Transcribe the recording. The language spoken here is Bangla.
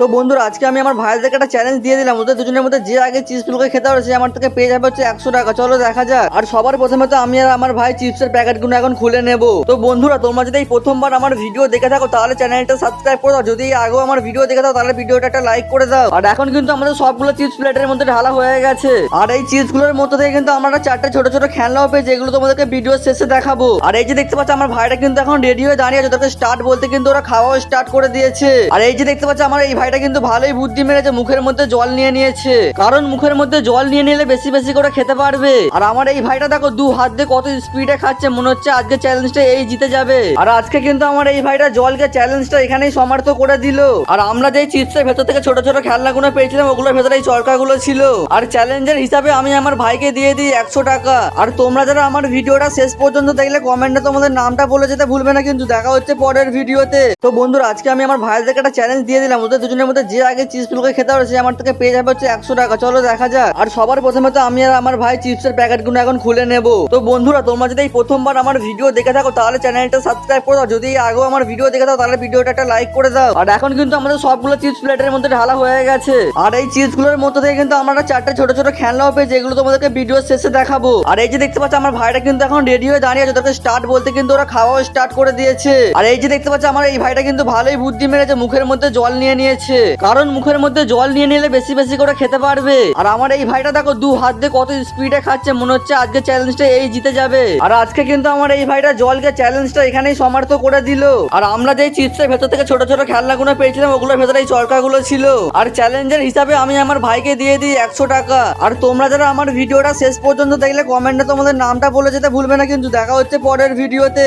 তো বন্ধুরা, আজকে আমি আমার ভাইদেরকে একটা চ্যালেঞ্জ দিয়ে দিলাম। ওদের দুজনের মধ্যে যে আগে চিপস ফুলকে খেতে পারে সে আমার থেকে পেয়ে যাবে হচ্ছে একশো টাকা। চলো দেখা যাক। আর সবার প্রথমে তো আমি আর আমার ভাই চিপসের প্যাকেটগুলো এখন খুলে নেব। তো বন্ধুরা, তোমরা যদি এই প্রথমবার আমার ভিডিও দেখে থাকো, তাহলে চ্যানেলটা সাবস্ক্রাইব করে দাও। যদি আগেও আমার ভিডিও দেখে থাকো, তাহলে ভিডিওটা একটা লাইক করে দাও। আর এখন কিন্তু আমাদের সবগুলো চিপস প্লেটের মধ্যে ঢালা হয়ে গেছে। আর এই চিপসগুলোর মধ্যে থেকে কিন্তু আমরা চারটে ছোট ছোট খেলনাও পেয়েছি যেগুলো তোমাদেরকে ভিডিও শেষে দেখাবো। আর এই যে দেখতে পাচ্ছ, আমার ভাইটা কিন্তু এখন রেডি হয়ে দাঁড়িয়ে আছে। তোকে স্টার্ট বলতে কিন্তু ওরা খাওয়াও স্টার্ট করে দিয়েছে। আর এই যে দেখতে পাচ্ছ, আমার এই ভাইটা কিন্তু ভালোই বুদ্ধি মেরেছে, মুখের মধ্যে জল নিয়ে নিয়েছে। কারণ মুখের মধ্যে জল নিয়ে নিলে বেশি বেশি করে খেতে পারবে। আর আমার এই ভাইটা দেখো, দু হাত দিয়ে কত স্পিডে খাচ্ছে, মনে হচ্ছে আজকে চ্যালেঞ্জটা এই জিতে যাবে। আর আজকে কিন্তু আমার এই ভাইটা জলকে চ্যালেঞ্জটা এখানেই সমাপ্ত করে দিল। আর আমরা যে চিপসের ভেতর থেকে ছোট ছোট খেলনাগুলো পেয়েছিলাম, ওগুলোর ভেতরে এই চরকাগুলো ছিল। আর চ্যালেঞ্জের হিসাবে আমি আমার ভাইকে দিয়ে দিই একশো টাকা। আর তোমরা যারা আমার ভিডিওটা শেষ পর্যন্ত দেখলে কমেন্টে তোমাদের নামটা বলে যেতে ভুলবে না, কিন্তু দেখা হচ্ছে পরের ভিডিওতে। তো বন্ধুরা, আজকে আমি আমার ভাইদেরকে একটা চ্যালেঞ্জ দিয়ে দিলাম, ওদের দুজনের মধ্যে যে আগে চিপস ফুলকে খেতে পারে, সে আমার থেকে পেয়ে যাবে হচ্ছে একশো টাকা। চলো দেখা যাক। আর সবার প্রথমে তো আমি আর আমার ভাই চিপসের প্যাকেটগুলো এখন খুলে নেব। তো বন্ধুরা, তোমরা যদি প্রথমবার আমার ভিডিও দেখে থাকো, তাহলে চ্যানেলটা সাবস্ক্রাইব করে দাও। যদি আগেও আমার ভিডিও দেখে দাও তাহলে ভিডিওটা একটা লাইক করে দাও। আর এখন কিন্তু আমাদের সবগুলো চিপস প্লেটের মধ্যে ঢালা হয়ে গেছে। আর এই চিপসগুলোর মধ্যে থেকে কিন্তু আমরা চারটে ছোট ছোট খেলনাও পেয়েছি যেগুলো তোমাদেরকে ভিডিও শেষে দেখাবো। আর এই যে দেখতে পাচ্ছ, আমার ভাইটা কিন্তু এখন রেডি হয়ে দাঁড়িয়ে আছে। তোকে স্টার্ট বলতে কিন্তু ওরা খাওয়াও স্টার্ট করে দিয়েছে। আর এই যে দেখতে পাচ্ছ, আমার এই ভাইটা কিন্তু ভালোই বুদ্ধি মেরেছে। মুখের মধ্যে জল নিয়ে নিয়েছে। কারণ মুখের মধ্যে জল নিয়ে নিলে বেশি বেশি করে খেতে পারবে। আর আমার এই ভাইটা দেখো, দু হাত দিয়ে কত স্পিডে খাচ্ছে, মনে হচ্ছে আজকে চ্যালেঞ্জটা এই জিতে যাবে। আর আজকে কিন্তু আমার এই ভাইটা জলকে চ্যালেঞ্জটা এখানেই সমাপ্ত করে দিল। আর আমরা যে চিপসের ভেতর থেকে ছোট ছোট খেলনাগুলো পেয়েছিলাম, ওগুলোর ভেতরে এই চরকাগুলো ছিল। আর চ্যালেঞ্জের হিসাবে আমি আমার ভাইকে দিয়ে দিই একশো টাকা। আর তোমরা যারা আমার ভিডিওটা শেষ পর্যন্ত দেখলে কমেন্টে তোমাদের নামটা বলে যেতে ভুলবে না, কিন্তু দেখা হচ্ছে পরের ভিডিওতে।